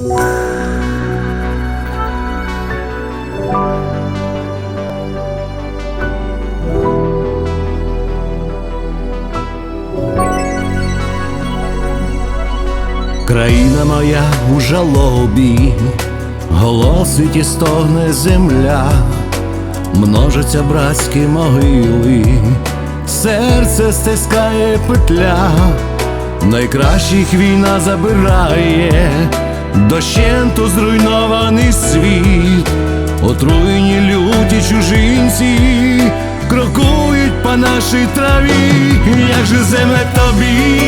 Країна моя у жалобі, голосить і стогне земля, множаться братські могили, серце стискає петля, найкращих війна забирає, дощенту зруйнований світ, отруєні люті чужинці, крокують по нашій траві, як же земля тобі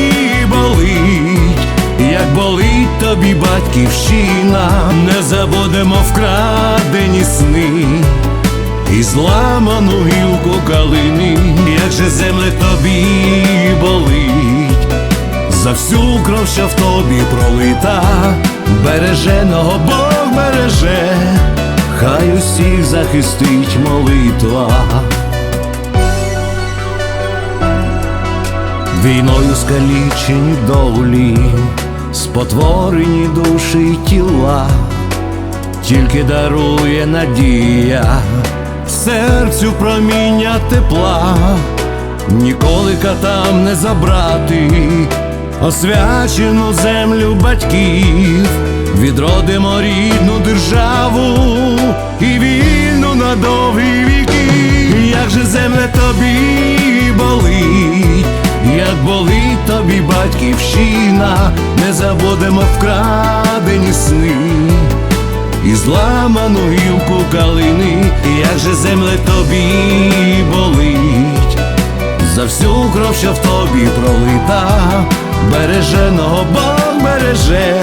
болить. Як болить тобі батьківщина, не забудемо вкрадені сни і зламану гілку калини, як же земле тобі болить, за всю кров, що в тобі пролита, береженого Бог береже, хай усіх захистить молитва. Війною скалічені долі, спотворені душі й тіла, тільки дарує надія, серцю проміння тепла, ніколи катам не забрати, освячену землю батьків, відродимо рідну державу і вільну на довгі віки, як же земле тобі болить. Як болить тобі батьківщина, не забудемо вкрадені сни і зламану гілку калини, як же земле тобі болить, за всю кров, що в тобі пролита, береженого Бог береже,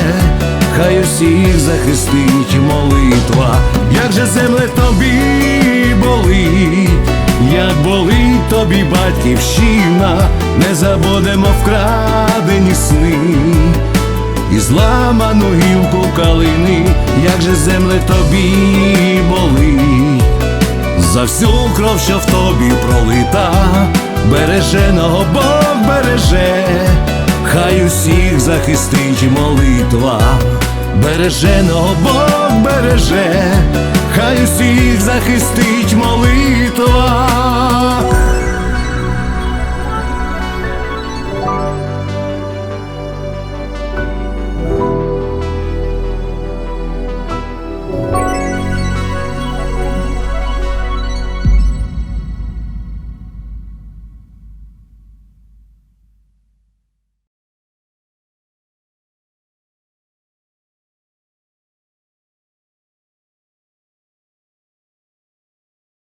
хай усіх захистить молитва, як же земле тобі болить. Як болить тобі батьківщина, не забудемо вкрадені сни і зламану гілку калини, як же земле тобі болить, за всю кров, що в тобі пролита, береженого Бог береже, захистить молитва, береженого Бог береже, хай усіх захистить молитва.